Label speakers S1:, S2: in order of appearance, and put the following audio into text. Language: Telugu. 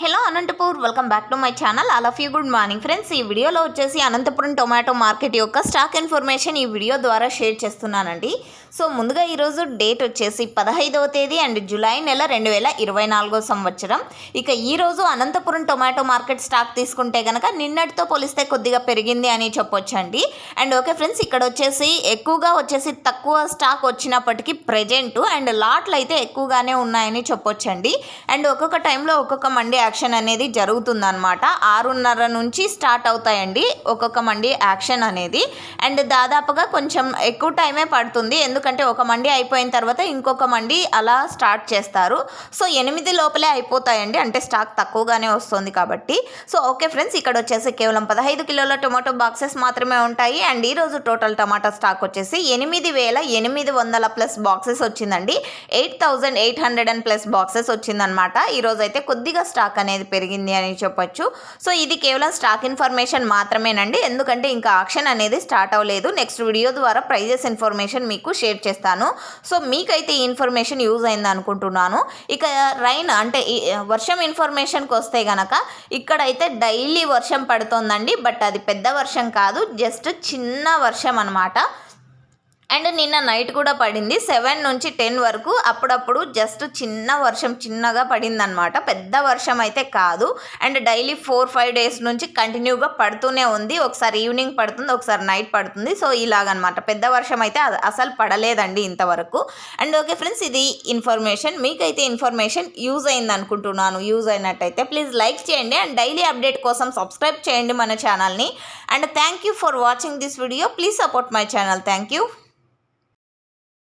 S1: Hello Anantapur welcome back to my channel. All of you good morning friends. ఈ వీడియోలో వచ్చేసి అనంతపురం టొమాటో మార్కెట్ యొక్క స్టాక్ ఇన్ఫర్మేషన్ ఈ వీడియో ద్వారా షేర్ చేస్తున్నానండి. సో ముందుగా ఈరోజు డేట్ వచ్చేసి పదహైదవ తేదీ అండ్ జూలై నెల రెండు వేల ఇరవై నాలుగో సంవత్సరం. ఇక ఈరోజు అనంతపురం టొమాటో మార్కెట్ స్టాక్ తీసుకుంటే కనుక నిన్నటితో పోలిస్తే కొద్దిగా పెరిగింది అని చెప్పొచ్చండి. అండ్ ఓకే ఫ్రెండ్స్ ఇక్కడ వచ్చేసి ఎక్కువగా వచ్చేసి తక్కువ స్టాక్ వచ్చినప్పటికీ ప్రజెంట్ అండ్ లాట్లు అయితే ఎక్కువగానే ఉన్నాయని చెప్పొచ్చండి. అండ్ ఒక్కొక్క టైంలో ఒక్కొక్క మండే యాక్షన్ అనేది జరుగుతుందన్నమాట. ఆరున్నర నుంచి స్టార్ట్ అవుతాయండి ఒక్కొక్క మండి యాక్షన్ అనేది. అండ్ దాదాపుగా కొంచెం ఎక్కువ టైమే పడుతుంది. ఎందుకంటే ఒక మండి అయిపోయిన తర్వాత ఇంకొక మండి అలా స్టార్ట్ చేస్తారు. సో ఎనిమిది లోపలే అయిపోతాయండి. అంటే స్టాక్ తక్కువగానే వస్తుంది కాబట్టి. సో ఓకే ఫ్రెండ్స్ ఇక్కడ వచ్చేసి కేవలం పదహైదు కిలోల టొమాటో బాక్సెస్ మాత్రమే ఉంటాయి. అండ్ ఈరోజు టోటల్ టమాటా స్టాక్ వచ్చేసి ఎనిమిది వేల ఎనిమిది వందల ప్లస్ బాక్సెస్ వచ్చిందండి. Eight thousand eight hundred and plus boxes వచ్చిందనమాట ఈరోజు అయితే కొద్దిగా స్టాక్ అనేది పెరిగింది అని చెప్పొచ్చు. సో ఇది కేవలం స్టాక్ ఇన్ఫర్మేషన్ మాత్రమేనండి. ఎందుకంటే ఇంకా ఆక్షన్ అనేది స్టార్ట్ అవ్వలేదు. నెక్స్ట్ వీడియో ద్వారా ప్రైజెస్ ఇన్ఫర్మేషన్ మీకు షేర్ చేస్తాను. సో మీకైతే ఈ ఇన్ఫర్మేషన్ యూజ్ అయింది అనుకుంటున్నాను. ఇక రైన్ అంటే వర్షం ఇన్ఫర్మేషన్కి వస్తే గనక ఇక్కడైతే డైలీ వర్షం పడుతోందండి. బట్ అది పెద్ద వర్షం కాదు. జస్ట్ చిన్న వర్షం అనమాట అండ్ నిన్న నైట్ కూడా పడింది. సెవెన్ నుంచి టెన్ వరకు అప్పుడప్పుడు జస్ట్ చిన్న వర్షం చిన్నగా పడిందనమాట పెద్ద వర్షం అయితే కాదు. And daily four five days నుంచి కంటిన్యూగా పడుతూనే ఉంది. ఒకసారి ఈవినింగ్ పడుతుంది ఒకసారి నైట్ పడుతుంది. సో ఇలాగనమాట పెద్ద వర్షం అయితే అసలు పడలేదండి ఇంతవరకు. అండ్ ఓకే ఫ్రెండ్స్ ఇది ఇన్ఫర్మేషన్. మీకైతే ఇన్ఫర్మేషన్ యూజ్ అయింది అనుకుంటున్నాను యూజ్ అయినట్టయితే ప్లీజ్ లైక్ చేయండి. అండ్ డైలీ అప్డేట్ కోసం సబ్స్క్రైబ్ చేయండి మన ఛానల్ని. And thank you for watching this video. Please support my channel. Thank you.